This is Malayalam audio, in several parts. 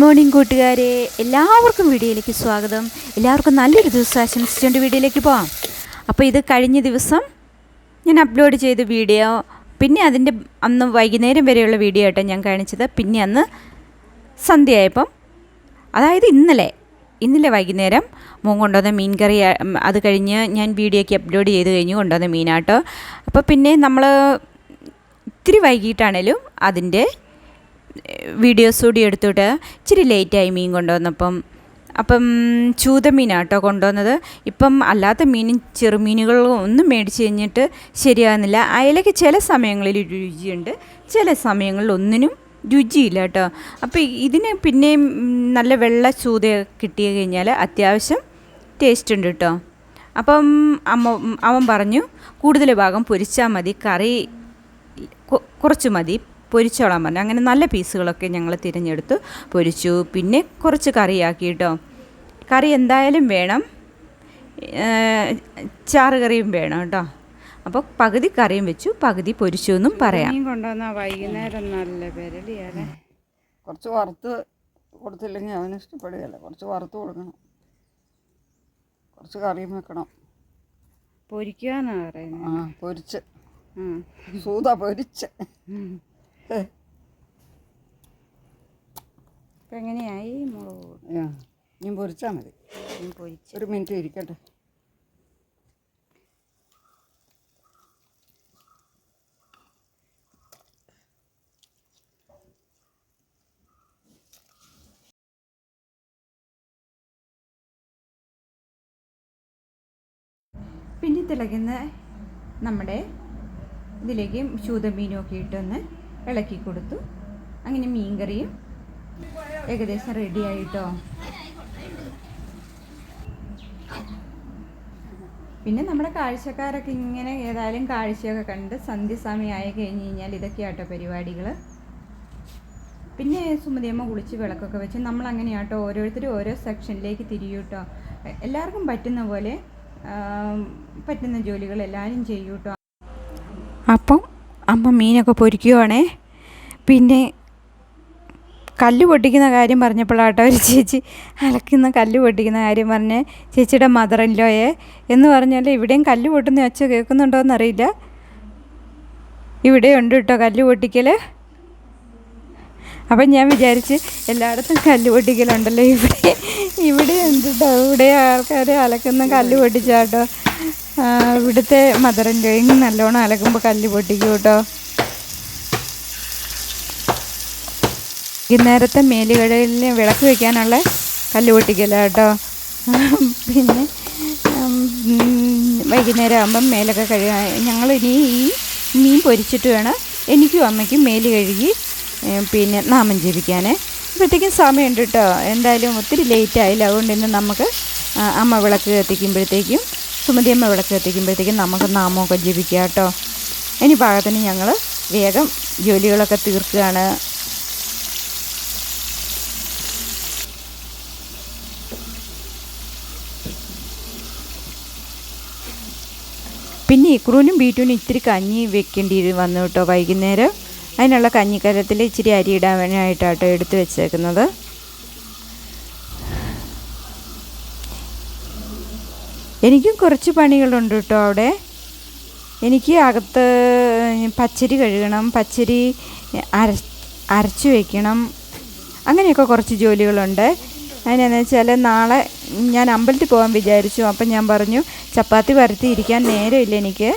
മോർണിംഗ് കൂട്ടുകാരെ. എല്ലാവർക്കും വീഡിയോയിലേക്ക് സ്വാഗതം. എല്ലാവർക്കും നല്ലൊരു ദിവസം ആശംസിച്ചുകൊണ്ട് വീഡിയോയിലേക്ക് പോവാം. അപ്പോൾ ഇത് കഴിഞ്ഞ ദിവസം ഞാൻ അപ്ലോഡ് ചെയ്ത വീഡിയോ പിന്നെ അതിന്റെ അന്ന് വൈകുന്നേരം വരെയുള്ള വീഡിയോ ആട്ടോ ഞാൻ കാണിച്ചത്. പിന്നെ അന്ന് സന്ധ്യയായപ്പം അതായത് ഇന്നലെ ഇന്നലെ വൈകുന്നേരം മോൻ കൊണ്ടുവന്ന മീൻ കറി അത് കഴിഞ്ഞ് ഞാൻ വീഡിയോയ്ക്ക് അപ്ലോഡ് ചെയ്ത് കഴിഞ്ഞ് കൊണ്ടുവന്ന മീനാട്ടോ. അപ്പോൾ പിന്നെ നമ്മൾ ഇത്തിരി വൈകിട്ടാണേലും അതിന്റെ വീഡിയോസ് കൂടി എടുത്തിട്ട് ഇച്ചിരി ലേറ്റായി മീൻ കൊണ്ടുവന്നപ്പം. അപ്പം ചൂതമീനാട്ടോ കൊണ്ടുവന്നത്. ഇപ്പം അല്ലാത്ത മീനും ചെറുമീനുകളും ഒന്നും മേടിച്ച് കഴിഞ്ഞിട്ട് ശരിയാകുന്നില്ല. അയലയ്ക്ക് ചില സമയങ്ങളിൽ രുചിയുണ്ട്. ചില സമയങ്ങളിൽ ഒന്നിനും രുചിയില്ല കേട്ടോ. അപ്പോൾ ഇതിന് പിന്നെയും നല്ല വെള്ള ചൂത കിട്ടി കഴിഞ്ഞാൽ അത്യാവശ്യം ടേസ്റ്റ് ഉണ്ട് കേട്ടോ. അപ്പം അമ്മ അവൻ പറഞ്ഞു കൂടുതൽ ഭാഗം പൊരിച്ചാൽ മതി. കറി കുറച്ച് മതി. പൊരിച്ചോളാൻ പറഞ്ഞു. അങ്ങനെ നല്ല പീസുകളൊക്കെ ഞങ്ങൾ തിരഞ്ഞെടുത്ത് പൊരിച്ചു. പിന്നെ കുറച്ച് കറിയാക്കി കേട്ടോ കറി എന്തായാലും വേണം. ചാറ് കറിയും വേണം കേട്ടോ അപ്പോൾ പകുതി കറിയും വെച്ചു പകുതി പൊരിച്ചു എന്നും പറയാം. കൊണ്ടുവന്നാൽ കൊണ്ടുവന്നാ വൈകുന്നേരം നല്ല പെരളിയാലേ കുറച്ച് വറുത്ത് കൊടുത്തില്ലെങ്കിൽ അവന് ഇഷ്ടപ്പെടുകയല്ല. കുറച്ച് വറുത്ത് കൊടുക്കണം. കുറച്ച് കറിയും വെക്കണം. പൊരിക്കുക എന്നാണ് പറയുന്നത് ആ പൊരിച്ച്. സൂത പൊരിച്ച്. ഇപ്പൊ എങ്ങനെയായി മുളക് ഞാൻ പൊരിച്ചാൽ മതി. ഉം, പൊരിച്ച്. ഒരു മിനിറ്റ് ഇരിക്കട്ടെ. പിന്നെ തിളയ്ക്കുന്ന നമ്മുടെ ഇതിലേക്ക് ഒക്കെ ഇട്ടൊന്ന് ഇളക്കി കൊടുത്തു. അങ്ങനെ മീൻ കറിയും ഏകദേശം റെഡി ആയിട്ടോ. പിന്നെ നമ്മുടെ കാഴ്ചക്കാരൊക്കെ ഇങ്ങനെ ഏതായാലും കാഴ്ചയൊക്കെ കണ്ട് സന്ധ്യസമയമായി കഴിഞ്ഞ് കഴിഞ്ഞാൽ ഇതൊക്കെയാട്ടോ പരിപാടികൾ പിന്നെ സുമതിയമ്മ കുളിച്ച് വിളക്കൊക്കെ വെച്ച് നമ്മൾ അങ്ങനെയാട്ടോ ഓരോരുത്തരും ഓരോ സെക്ഷനിലേക്ക് തിരിയൂട്ടോ. എല്ലാവർക്കും പറ്റുന്ന പോലെ പറ്റുന്ന ജോലികൾ എല്ലാവരും ചെയ്യൂട്ടോ. അപ്പം അമ്മ മീനൊക്കെ പൊരിക്കുവാണേ? പിന്നെ കല്ല് പൊട്ടിക്കുന്ന കാര്യം പറഞ്ഞപ്പോഴാട്ടോ ഒരു ചേച്ചി അലക്കുന്ന കല്ല് പൊട്ടിക്കുന്ന കാര്യം പറഞ്ഞ് ചേച്ചിയുടെ മദർ ഇല്ലോയെ എന്ന് പറഞ്ഞാൽ ഇവിടെയും കല്ല് പൊട്ടുന്ന ഒച്ച കേൾക്കുന്നുണ്ടോ എന്നറിയില്ല ഇവിടെ ഉണ്ട് കേട്ടോ കല്ല് പൊട്ടിക്കൽ അപ്പം ഞാൻ വിചാരിച്ച് എല്ലായിടത്തും കല്ല് പൊട്ടിക്കലുണ്ടല്ലോ ഇവിടെ. ഇവിടെ എന്തുട്ടോ ഇവിടെ ആൾക്കാർ അലക്കുന്ന കല്ല് പൊട്ടിച്ചാട്ടോ ഇവിടുത്തെ മദറിന്റെ ലോയും നല്ലോണം അലക്കുമ്പോൾ കല്ല് പൊട്ടിക്കും കേട്ടോ വൈകുന്നേരത്തെ മേലുകളിൽ വിളക്ക് വയ്ക്കാനുള്ള കല്ല് പൊട്ടിക്കല കേട്ടോ. പിന്നെ വൈകുന്നേരം ആകുമ്പം മേലൊക്കെ കഴുകാൻ ഞങ്ങൾ ഇനി ഈ മീൻ പൊരിച്ചിട്ട് വേണം എനിക്കും അമ്മയ്ക്കും മേൽ കഴുകി പിന്നെ നാമം ജപിക്കാൻ അപ്പോഴത്തേക്കും സമയമുണ്ട് കേട്ടോ. എന്തായാലും ഒത്തിരി ലേറ്റ് ആയില്ല. അതുകൊണ്ട് ഇന്ന് നമുക്ക് അമ്മ വിളക്ക് കത്തിക്കുമ്പോഴത്തേക്കും സുമതി അമ്മ വിളക്ക് കത്തിക്കുമ്പോഴത്തേക്കും നമുക്ക് നാമമൊക്കെ ജപിക്കാം കേട്ടോ. ഇനി പാകത്തിന് ഞങ്ങൾ വേഗം ജോലികളൊക്കെ തീർക്കുകയാണ്. പിന്നെ ഇക്രൂനും ബീറ്റൂനും ഇത്തിരി കഞ്ഞി വെക്കേണ്ടി വന്നു കേട്ടോ വൈകുന്നേരം. അതിനുള്ള കഞ്ഞിക്കരത്തിൽ ഇച്ചിരി അരി ഇടാനായിട്ടാട്ടോ എടുത്ത് വെച്ചേക്കുന്നത്. എനിക്കും കുറച്ച് പണികളുണ്ട് കേട്ടോ അവിടെ. എനിക്ക് അകത്ത് പച്ചരി കഴുകണം പച്ചരി അര അരച്ച് വയ്ക്കണം അങ്ങനെയൊക്കെ കുറച്ച് ജോലികളുണ്ട്. അതിനെന്ന് വെച്ചാൽ നാളെ ഞാൻ അമ്പലത്തിൽ പോകാൻ വിചാരിച്ചു. അപ്പം ഞാൻ പറഞ്ഞു ചപ്പാത്തി പരത്തി ഇരിക്കാൻ നേരമില്ല എനിക്ക്.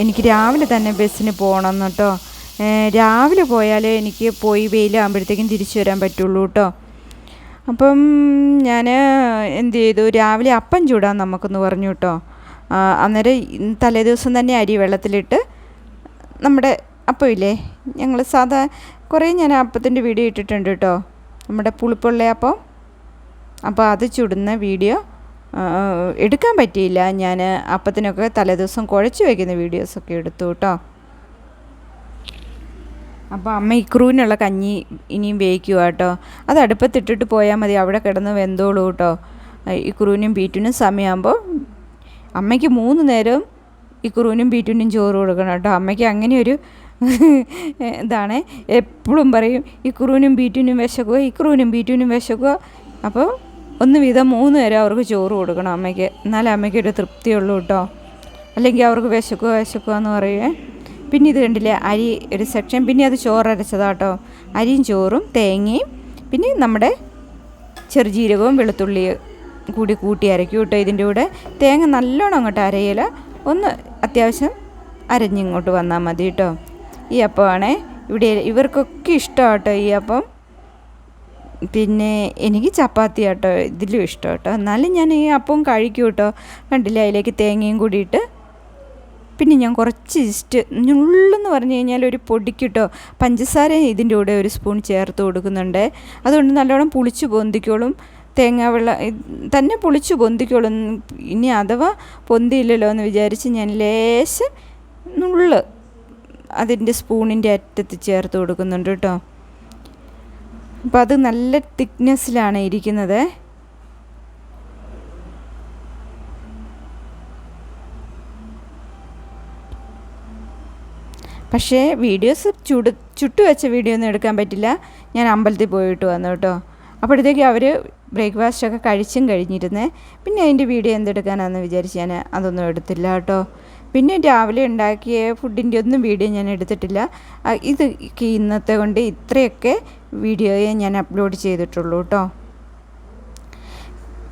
എനിക്ക് രാവിലെ തന്നെ ബസ്സിന് പോകണം എന്ന് കേട്ടോ രാവിലെ പോയാലേ എനിക്ക് പോയി വെയിലാകുമ്പോഴത്തേക്കും തിരിച്ചു വരാൻ പറ്റുള്ളൂ കേട്ടോ അപ്പം ഞാൻ എന്ത് ചെയ്തു രാവിലെ അപ്പം ചൂടാൻ നമുക്കെന്ന് പറഞ്ഞു കേട്ടോ അന്നേരം തലേദിവസം തലേ ദിവസം തന്നെ അരി വെള്ളത്തിലിട്ട് നമ്മുടെ അപ്പം ഇല്ലേ ഞങ്ങൾ സാധാ കുറേ ഞാൻ അപ്പത്തിന്റെ വീഡിയോ ഇട്ടിട്ടുണ്ട് കേട്ടോ നമ്മുടെ പുളിപ്പുള്ള അപ്പം അപ്പോൾ അത് ചുടുന്ന വീഡിയോ എടുക്കാൻ പറ്റിയില്ല. ഞാൻ അപ്പത്തിനൊക്കെ തലേദിവസം കുഴച്ച് വയ്ക്കുന്ന വീഡിയോസൊക്കെ എടുത്തു കേട്ടോ. അപ്പോൾ അമ്മ ഇക്രൂവിനുള്ള കഞ്ഞി ഇനിയും വേവിക്കുക കേട്ടോ. അത് അടുപ്പത്തിട്ടിട്ട് പോയാൽ മതി. അവിടെ കിടന്ന് വെന്തോളൂ കേട്ടോ. ഇക്രൂവിനും ബീറ്റിനും സമയമാകുമ്പോൾ അമ്മയ്ക്ക് മൂന്ന് നേരം ഇക്രൂവിനും ബീറ്റിനും ചോറ് കൊടുക്കണം കേട്ടോ. അമ്മയ്ക്ക് അങ്ങനെ ഒരു ഇതാണ്. എപ്പോഴും പറയും ഇക്രൂവിനും ബീറ്റിനും വിശക്കുക ഇക്രൂവിനും ബീറ്റിനും വിശക്കുക അപ്പോൾ ഒന്ന് വീതം മൂന്ന് നേരം അവർക്ക് ചോറ് കൊടുക്കണം അമ്മയ്ക്ക്. എന്നാലേ അമ്മയ്ക്ക് ഒരു തൃപ്തിയുള്ളൂ കേട്ടോ. അല്ലെങ്കിൽ അവർക്ക് വിശക്കുക വിശക്കുക എന്ന് പറയുവേ. പിന്നെ ഇത് കണ്ടില്ലേ അരി ഒരു സെക്ഷൻ പിന്നെ അത് ചോറരച്ചതാട്ടോ. അരിയും ചോറും തേങ്ങയും പിന്നെ നമ്മുടെ ചെറുജീരകവും വെളുത്തുള്ളിയും കൂടി കൂട്ടി അരയ്ക്കും കേട്ടോ ഇതിന്റെ കൂടെ. തേങ്ങ നല്ലോണം അങ്ങോട്ട് അരയില. ഒന്ന് അത്യാവശ്യം അരഞ്ഞിങ്ങോട്ട് വന്നാൽ മതി കേട്ടോ. ഈ അപ്പമാണേ ഇവിടെ ഇവർക്കൊക്കെ ഇഷ്ടമാട്ടോ ഈ അപ്പം. പിന്നെ എനിക്ക് ചപ്പാത്തി കേട്ടോ ഇതിലും ഇഷ്ടം കേട്ടോ എന്നാലും ഞാൻ ഈ അപ്പവും കഴിക്കും കേട്ടോ. കണ്ടില്ലേ? അതിലേക്ക് തേങ്ങയും കൂടിയിട്ട്. പിന്നെ ഞാൻ കുറച്ച് ഇസ്റ്റ് ഞുള്ളെന്ന് പറഞ്ഞു കഴിഞ്ഞാൽ ഒരു പൊടിക്കിട്ടോ പഞ്ചസാര ഇതിന്റെ കൂടെ ഒരു സ്പൂൺ ചേർത്ത് കൊടുക്കുന്നുണ്ട്. അതുകൊണ്ട് നല്ലോണം പുളിച്ച് പൊന്തിക്കോളും. തേങ്ങ വെള്ളം തന്നെ പുളിച്ച് പൊന്തിക്കോളും. ഇനി അഥവാ പൊന്തിയില്ലല്ലോ എന്ന് വിചാരിച്ച് ഞാൻ ലേശം നുള്ള് അതിന്റെ സ്പൂണിന്റെ അറ്റത്ത് ചേർത്ത് കൊടുക്കുന്നുണ്ട് കേട്ടോ. അപ്പോൾ അത് നല്ല തിക്നെസ്സിലാണ് ഇരിക്കുന്നത്. പക്ഷേ വീഡിയോസ് ചുട് ചുട്ടു വെച്ച വീഡിയോ ഒന്നും എടുക്കാൻ പറ്റില്ല. ഞാൻ അമ്പലത്തിൽ പോയിട്ട് വന്നു കേട്ടോ. അപ്പോഴത്തേക്ക് അവർ ബ്രേക്ക്ഫാസ്റ്റൊക്കെ കഴിച്ചും കഴിഞ്ഞിരുന്നേ. പിന്നെ അതിന്റെ വീഡിയോ എന്തെടുക്കാനാണെന്ന് വിചാരിച്ച് ഞാൻ അതൊന്നും എടുത്തില്ല കേട്ടോ. പിന്നെ രാവിലെ ഉണ്ടാക്കിയ ഫുഡിന്റെ ഒന്നും വീഡിയോ ഞാൻ എടുത്തിട്ടില്ല. ഇത് ഇന്നത്തെ കൊണ്ട് ഇത്രയൊക്കെ വീഡിയോയെ ഞാൻ അപ്ലോഡ് ചെയ്തിട്ടുള്ളൂ കേട്ടോ.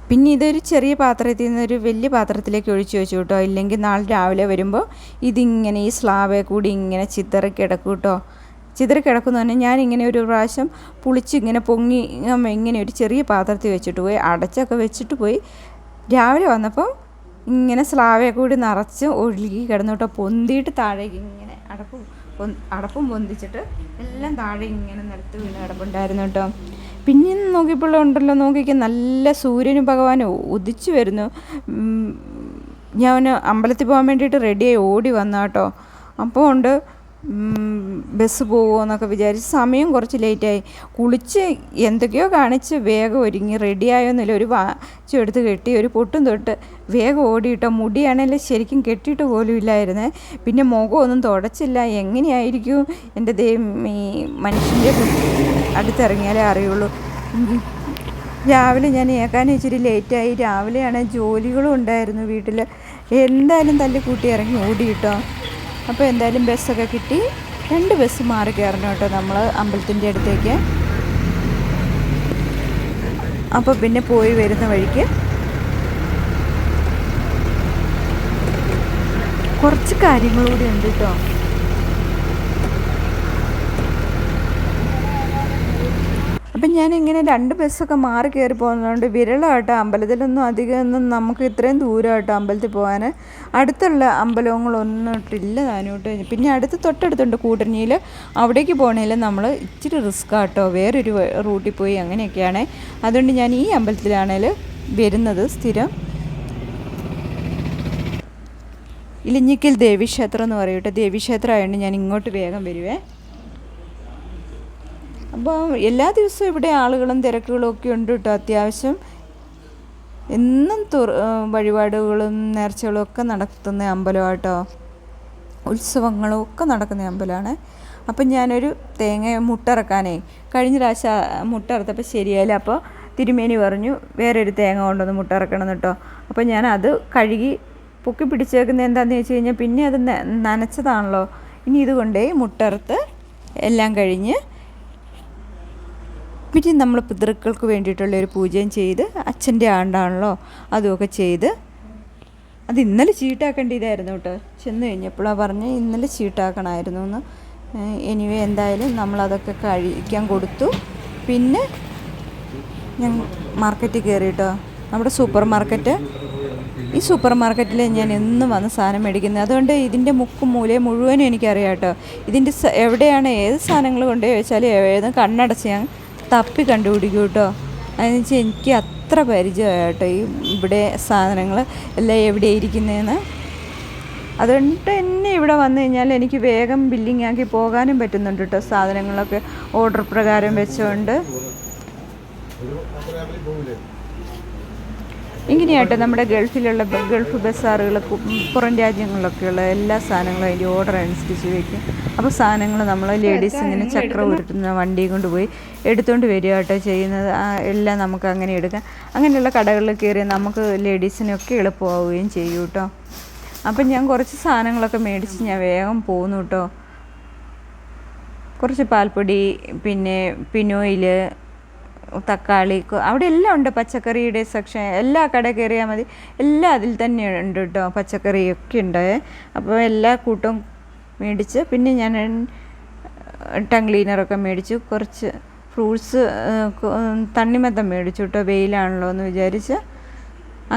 പിന്നെ ഇതൊരു ചെറിയ പാത്രത്തിൽ നിന്ന് ഒരു വലിയ പാത്രത്തിലേക്ക് ഒഴിച്ചു വെച്ചു കേട്ടോ. ഇല്ലെങ്കിൽ നാളെ രാവിലെ വരുമ്പോൾ ഇതിങ്ങനെ ഈ സ്ലാബേ കൂടി ഇങ്ങനെ ചിതറി കിടക്കും കേട്ടോ. ചിതറി കിടക്കുന്നു തന്നെ ഞാൻ ഇങ്ങനെ ഒരു പ്രാവശ്യം പുളിച്ച് ഇങ്ങനെ പൊങ്ങി ഇങ്ങനെ ഒരു ചെറിയ പാത്രത്തിൽ വെച്ചിട്ട് പോയി അടച്ചൊക്കെ വെച്ചിട്ട് പോയി. രാവിലെ വന്നപ്പോൾ ഇങ്ങനെ സ്ലാവേ കൂടി നിറച്ച് ഒഴുകി കിടന്നു കേട്ടോ. പൊന്തിയിട്ട് താഴേക്ക് ഇങ്ങനെ അടപ്പും അടപ്പും പൊന്തിച്ചിട്ട് എല്ലാം താഴെ ഇങ്ങനെ നിലത്ത് വീണ് കിടപ്പുണ്ടായിരുന്നു കേട്ടോ. പിന്നെ നോക്കിയപ്പോൾ ഉണ്ടല്ലോ നോക്കിക്ക് നല്ല സൂര്യനും ഭഗവാനും ഉദിച്ചു വരുന്നു. ഞാൻ അമ്പലത്തിൽ പോകാൻ വേണ്ടിയിട്ട് റെഡിയായി ഓടി വന്നാട്ടോ അപ്പോൾ ഉണ്ട് ബസ് പോകുമോ എന്നൊക്കെ വിചാരിച്ച് സമയം കുറച്ച് ലേറ്റായി. കുളിച്ച് എന്തൊക്കെയോ കാണിച്ച് വേഗം ഒരുങ്ങി റെഡിയായോന്നില്ല ഒരു വാച്ച് എടുത്ത് കെട്ടി ഒരു പൊട്ടും തൊട്ട് വേഗം ഓടിയിട്ടോ മുടിയാണെങ്കിൽ ശരിക്കും കെട്ടിയിട്ട് പോലും ഇല്ലായിരുന്നേ. പിന്നെ മുഖമൊന്നും തുടച്ചില്ല. എങ്ങനെയായിരിക്കും എന്റെ ദൈവം ഈ മനുഷ്യന്റെ അടുത്തിറങ്ങിയാലേ അറിയുള്ളൂ. രാവിലെ ഞാൻ ഏക്കാൻ ഇച്ചിരി ലേറ്റായി. രാവിലെയാണ് ജോലികളും ഉണ്ടായിരുന്നു വീട്ടിൽ എന്തായാലും തല്ലി കൂട്ടി ഇറങ്ങി ഓടിയിട്ടോ? അപ്പോൾ എന്തായാലും ബസ്സൊക്കെ കിട്ടി. രണ്ട് ബസ് മാറി കയറണം കേട്ടോ നമ്മൾ അമ്പലത്തിന്റെ അടുത്തേക്ക്. അപ്പോൾ പിന്നെ പോയി വരുന്ന വഴിക്ക് കുറച്ച് കാര്യങ്ങൾ കൂടി ഉണ്ട് കേട്ടോ. അപ്പം ഞാൻ ഇങ്ങനെ രണ്ട് ബസ്സൊക്കെ മാറി കയറി പോകുന്നതുകൊണ്ട് വിരളമായിട്ട് അമ്പലത്തിലൊന്നും അധികം ഒന്നും നമുക്ക് ഇത്രയും ദൂരമായിട്ട് അമ്പലത്തിൽ പോകാൻ. അടുത്തുള്ള അമ്പലങ്ങളൊന്നും ഇട്ടില്ല താനോട്ട്. പിന്നെ അടുത്ത് തൊട്ടടുത്തുണ്ട് കൂട്ടണിയിൽ അവിടേക്ക് പോകണേൽ നമ്മൾ ഇച്ചിരി റിസ്ക് ആട്ടോ വേറൊരു റൂട്ടിൽ പോയി അങ്ങനെയൊക്കെയാണ്. അതുകൊണ്ട് ഞാൻ ഈ അമ്പലത്തിലാണേൽ വരുന്നത് സ്ഥിരം. ഇലിഞ്ഞിക്കൽ ദേവീക്ഷേത്രം എന്ന് പറയട്ടെ. ദേവീക്ഷേത്രമായതുകൊണ്ട് ഞാൻ ഇങ്ങോട്ട് വേഗം വരുവേ. അപ്പോൾ എല്ലാ ദിവസവും ഇവിടെ ആളുകളും തിരക്കുകളും ഒക്കെ ഉണ്ട് കേട്ടോ അത്യാവശ്യം. എന്നും തുറ വഴിപാടുകളും നേർച്ചകളും ഒക്കെ നടത്തുന്ന അമ്പലമാട്ടോ ഉത്സവങ്ങളും ഒക്കെ നടക്കുന്ന അമ്പലമാണ്. അപ്പം ഞാനൊരു തേങ്ങ മുട്ടറക്കാനേ കഴിഞ്ഞ പ്രാവശ്യം മുട്ടിറത്തപ്പോൾ ശരിയായില്ല. അപ്പോൾ തിരുമേനി പറഞ്ഞു വേറൊരു തേങ്ങ കൊണ്ടൊന്ന് മുട്ടറക്കണം കേട്ടോ അപ്പോൾ ഞാൻ അത് കഴുകി പൊക്കി പിടിച്ചേക്കുന്നത് എന്താണെന്ന് വെച്ച് കഴിഞ്ഞാൽ പിന്നെ അത് നനച്ചതാണല്ലോ. ഇനി ഇതുകൊണ്ടേ മുട്ടറുത്ത് എല്ലാം കഴിഞ്ഞ് പിന്നെ നമ്മൾ പിതൃക്കൾക്ക് വേണ്ടിയിട്ടുള്ള ഒരു പൂജയും ചെയ്ത് അച്ഛന്റെ ആണ്ടാണല്ലോ അതുമൊക്കെ ചെയ്ത് അത് ഇന്നലെ ചീട്ടാക്കേണ്ടിയതായിരുന്നു കേട്ടോ. ചെന്ന് കഴിഞ്ഞപ്പോഴാണ് പറഞ്ഞ് ഇന്നലെ ചീട്ടാക്കണമായിരുന്നു എന്ന്. എനിവേ എന്തായാലും നമ്മളതൊക്കെ കഴിക്കാൻ കൊടുത്തു. പിന്നെ ഞാൻ മാർക്കറ്റിൽ കയറിയിട്ടോ നമ്മുടെ സൂപ്പർ മാർക്കറ്റ് ഈ സൂപ്പർ മാർക്കറ്റിൽ ഞാൻ എന്നും വന്ന് സാധനം മേടിക്കുന്നത്. അതുകൊണ്ട് ഇതിന്റെ മുക്കും മൂലയും മുഴുവനും എനിക്കറിയാം കേട്ടോ. ഇതിന്റെ എവിടെയാണ് ഏത് സാധനങ്ങൾ കൊണ്ടുപോയി വെച്ചാൽ ഏതും കണ്ണടച്ച് ഞാൻ തപ്പി കണ്ടുപിടിക്കും കേട്ടോ. അതെന്ന് വെച്ചാൽ എനിക്ക് അത്ര പരിചയമാണ് കേട്ടോ ഈ ഇവിടെ സാധനങ്ങൾ എല്ലാം എവിടെ ഇരിക്കുന്നതെന്ന് അതുകൊണ്ട് തന്നെ ഇവിടെ വന്നു കഴിഞ്ഞാൽ എനിക്ക് വേഗം ബില്ലിംഗ് ആക്കി പോകാനും പറ്റുന്നുണ്ട് കേട്ടോ സാധനങ്ങളൊക്കെ ഓർഡർ പ്രകാരം വെച്ചുകൊണ്ട് ഇങ്ങനെയായിട്ട് നമ്മുടെ ഗൾഫിലുള്ള ഗൾഫ് ബസ്സാറുകൾ പുറം രാജ്യങ്ങളിലൊക്കെയുള്ള എല്ലാ സാധനങ്ങളും അതിന്റെ ഓർഡർ അനുസരിച്ച് വയ്ക്കും അപ്പോൾ സാധനങ്ങൾ നമ്മൾ ലേഡീസ് ഇങ്ങനെ ചക്രം ഉരുട്ടുന്ന വണ്ടി കൊണ്ടുപോയി എടുത്തുകൊണ്ട് വരിക കേട്ടോ ചെയ്യുന്നത്. എല്ലാം നമുക്ക് അങ്ങനെ എടുക്കാം. അങ്ങനെയുള്ള കടകളിൽ കയറി നമുക്ക് ലേഡീസിനൊക്കെ എളുപ്പമാവുകയും ചെയ്യും കേട്ടോ. അപ്പം ഞാൻ കുറച്ച് സാധനങ്ങളൊക്കെ മേടിച്ച് ഞാൻ വേഗം പോന്നു കേട്ടോ. കുറച്ച് പാൽപ്പൊടി പിന്നെ പിനോയിൽ തക്കാളി അവിടെ എല്ലാം ഉണ്ട് പച്ചക്കറിയുടെ സെക്ഷൻ എല്ലാ കട കയറിയാൽ മതി. എല്ലാം അതിൽ തന്നെ ഉണ്ട് കേട്ടോ പച്ചക്കറിയൊക്കെ ഉണ്ട്. അപ്പോൾ എല്ലാ കൂട്ടും മേടിച്ച് പിന്നെ ഞാൻ ടങ് ക്ലീനറൊക്കെ മേടിച്ചു. കുറച്ച് ഫ്രൂട്ട്സ് തണ്ണിമത്തം മേടിച്ചു കേട്ടോ വെയിലാണല്ലോ എന്ന് വിചാരിച്ച്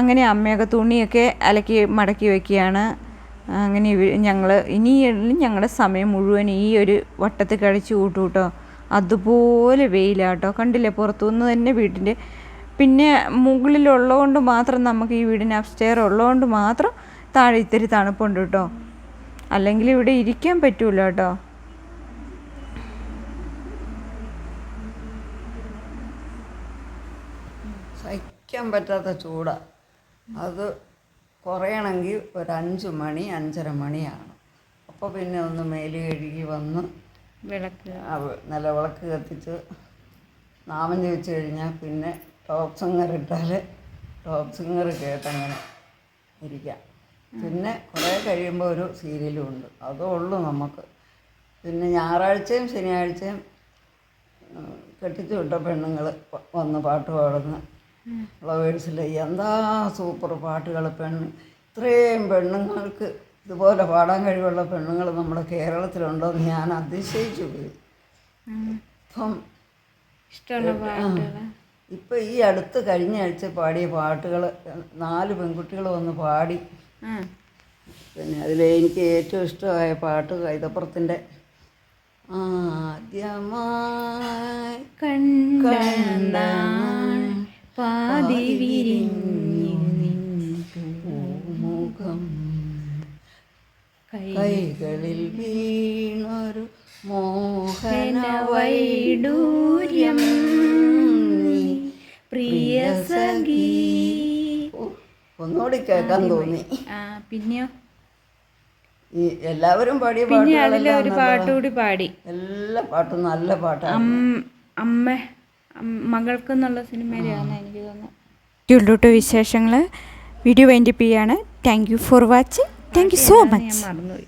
അങ്ങനെ അമ്മയൊക്കെ തുണിയൊക്കെ അലക്കി മടക്കി വയ്ക്കുകയാണ് അങ്ങനെ ഞങ്ങൾ ഇനി ഞങ്ങളുടെ സമയം മുഴുവൻ ഈ ഒരു വട്ടത്തിൽ കഴിച്ചു കൂട്ടു കേട്ടോ അതുപോലെ വെയിലാട്ടോ. കണ്ടില്ലേ പുറത്തുനിന്ന് തന്നെ വീടിന്റെ പിന്നെ മുകളിലുള്ളതുകൊണ്ട് മാത്രം നമുക്ക് ഈ വീടിന് അപ്സ്റ്റെയർ ഉള്ളതുകൊണ്ട് മാത്രം താഴെ ഇത്തിരി തണുപ്പുണ്ട് കേട്ടോ. അല്ലെങ്കിൽ ഇവിടെ ഇരിക്കാൻ പറ്റൂല കേട്ടോ. സഹിക്കാൻ പറ്റാത്ത ചൂടാ. അത് കുറയണമെങ്കിൽ ഒരു അഞ്ച് മണി അഞ്ചര മണിയാണ്. അപ്പോൾ പിന്നെ ഒന്ന് മേൽ കഴുകി വന്ന് വിളക്ക്. നല്ല വിളക്ക് കത്തിച്ച് നാമം ചോദിച്ചു കഴിഞ്ഞാൽ പിന്നെ ടോപ്പ് സിംഗർ ഇട്ടാൽ ടോപ്പ് സിംഗർ കേട്ടങ്ങനെ ഇരിക്കാം. പിന്നെ കുറേ കഴിയുമ്പോൾ ഒരു സീരിയലും ഉണ്ട്. അതേ ഉള്ളൂ നമുക്ക്. പിന്നെ ഞായറാഴ്ചയും ശനിയാഴ്ചയും കെട്ടിച്ചു വിട്ട പെണ്ണുങ്ങൾ വന്ന് പാട്ട് പാടുന്ന ഫ്ലവേഴ്സിൽ എന്താ സൂപ്പർ പാട്ടുകൾ പെണ്ണ് ഇത്രയും പെണ്ണുങ്ങൾക്ക് ഇതുപോലെ പാടാൻ കഴിവുള്ള പെണ്ണുങ്ങൾ നമ്മുടെ കേരളത്തിലുണ്ടോ എന്ന് ഞാൻ അതിശയിച്ചു പോയി. ഇപ്പം ഇപ്പം ഈ അടുത്ത് കഴിഞ്ഞ ആഴ്ച പാടിയ പാട്ടുകൾ നാല് പെൺകുട്ടികൾ വന്ന് പാടി. പിന്നെ അതിൽ എനിക്ക് ഏറ്റവും ഇഷ്ടമായ പാട്ട് കൈതപ്പുറത്തിന്റെ ആദ്യമായി കണ്ടാൻ പാതി വിരിഞ്ഞു പൂമുഖം കൈ കൈകളിൽ വീണൊരു മോഹന വൈഡൂര്യം പ്രിയ സഖി. ഒന്നുകൂടി കേൾക്കാൻ തോന്നി. പിന്നെയോ? ഈ എല്ലാവരും പാടിയ പിന്നെ അതിലെ ഒരു നല്ല- പാട്ട് കൂടി പാടി. എല്ലാ പാട്ടും നല്ല പാട്ടാണ്. അമ്മ മകൾക്ക് എന്നുള്ള സിനിമയിലാണ് എനിക്ക് തോന്നുന്നത്. ഉള്ളൂട്ടോ വിശേഷങ്ങൾ വീഡിയോ വേണ്ടിപ്പിയാണ് ചെയ്യാണ് thank you for watching thank you so ഞാൻ മച്ച് മറന്നുപോയി